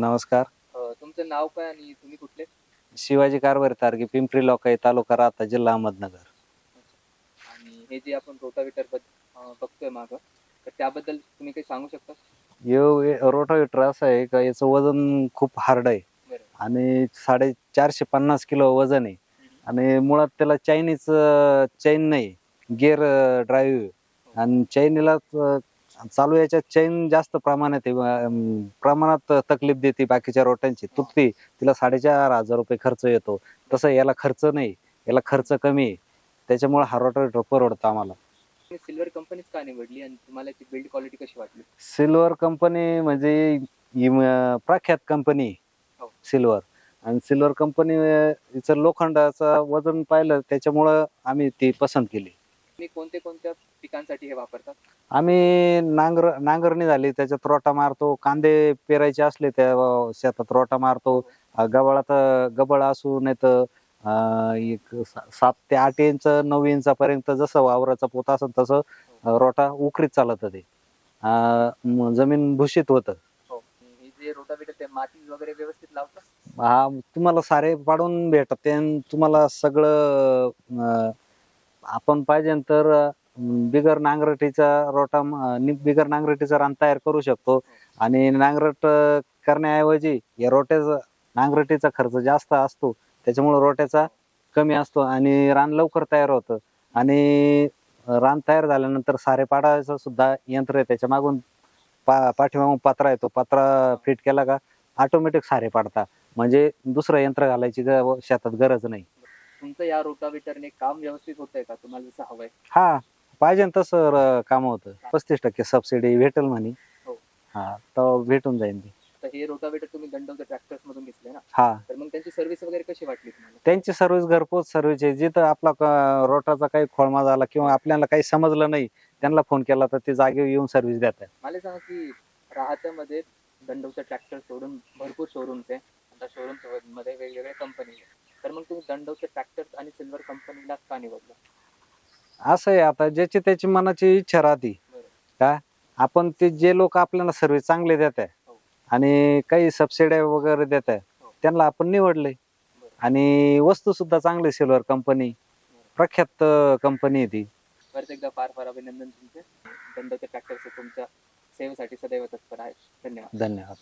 नमस्कार. अ, तुमचं नाव काय आणि तुम्ही कुठले? शिवाजी कारभारी तारगे पिंपरी लोकाई तालुका राहता जिल्हा अहमदनगर. आणि हे जे आपण रोटावेटर बघतोय मागं तर त्याबद्दल तुम्ही काही सांगू शकता? यो रोटावेटर असं आहे का याचं वजन खूप हार्ड आहे. बरं. आणि साडे चारशे पन्नास किलो वजन आहे. आणि मुळात त्याला चायनीज चैन नाही गिअर ड्राईव्ह. आणि चैनीला चालू याच्यात चैन जास्त प्रमाणात आहे. प्रमाणात तकलीफ देते बाकीच्या रोट्यांची. तुटते तिला साडेचार हजार रुपये खर्च येतो. तसं याला खर्च नाही. याला खर्च कमी आहे. त्याच्यामुळे हा रोटावेटर परवडतो आम्हाला. सिल्वर कंपनीच का निवडली? आणि तुम्हाला याची बिल्ड क्वालिटी कशी वाटली? सिल्वर कंपनी म्हणजे ही म- प्रख्यात कंपनी हो. सिल्वर आणि सिल्वर कंपनी हिचं लोखंडाचं वजन पाहिलं त्याच्यामुळं आम्ही ती पसंत केली. तुम्ही कोणते कोणत्या पिकांसाठी हे वापरतात आम्ही नांगर नांगरणी झाली त्याच्यात रोटा मारतो कांदे पेरायचे असले त्या अं, शेतात रोटा मारतो अं, गबाळात गबळ असू नाही तर एक सा- सात ते आठ इंच नऊ इंचापर्यंत जसं वावराचा पोत असेल तसं अं, रोटा उकरीत चालत ते अं, म- जमीन भूषित होतं. हो. आणि हे जे रोटावेटर ते माती वगैरे व्यवस्थित लावतात हा तुम्हाला सारे पाडून भेटत आणि तुम्हाला सगळं अं, आपण पाहिजे तर बिगर नांगरटीचा रोटा नि- बिगर नांगरटीचा रान तयार करू शकतो. आणि नांगरट करण्याऐवजी या रोट्याचा नांगरटीचा खर्च जास्त असतो. त्याच्यामुळे रोट्याचा कमी असतो आणि रान लवकर तयार होतं. आणि रान तयार झाल्यानंतर सारे पाडायचं सुद्धा यंत्र आहे. त्याच्या मागून पा पाठीमागून पत्रा येतो. पत्रा फिट केला का ऑटोमॅटिक सारे पाडता. म्हणजे दुसरं यंत्र घालायची शेतात गरज नाही. तुमचं या रोटावेटरने काम व्यवस्थित होतंय का? तुम्हाला जसं हवंय. हा पाहिजे न तसं र- काम होतं. पस्तीस टक्के सबसिडी भेटेल म्हणे. हो. हा तर भेटून जाईल ती. तर हे रोटावेटर तुम्ही दंडवते ट्रॅक्टर्स मधून घेतले ना? हा. तर मग त्यांची सर्व्हिस वगैरे कशी वाटली तुम्हाला? त्यांची सर्व्हिस घरपोच सर्व्हिस आहे. जिथं आपला क- रोटाचा काही खोळमा झाला किंवा आपल्याला काही समजलं नाही त्यांना फोन केला तर ते जागेवर येऊन सर्व्हिस देतात. मला सांगा की राहत्यामध्ये दंडवचं ट्रॅक्टर सोडून भरपूर शोरूम्स आहे आता शोरूममध्ये वेगवेगळ्या कंपनी आहे तर मग तुम्ही दंडवचे ट्रॅक्टर आणि सिल्वर कंपनीला का निवडलं? असं आहे आता ज्याची त्याची मनाची इच्छा राहते. का? आपण ते जे लोक आपल्याला सर्व्हिस चांगले देत आहे हो. आणि काही सबसिड्या वगैरे देत आहे हो. त्यांना आपण निवडले. आणि वस्तू सुद्धा चांगली सिल्वर कंपनी प्रख्यात कंपनी आहे ती. परत एकदा फार फार अभिनंदन तुमचे. दंडवचे ट्रॅक्टर्स तुमच्या सेवेसाठी सदैव तत्पर आहेत धन्यवाद. धन्यवाद.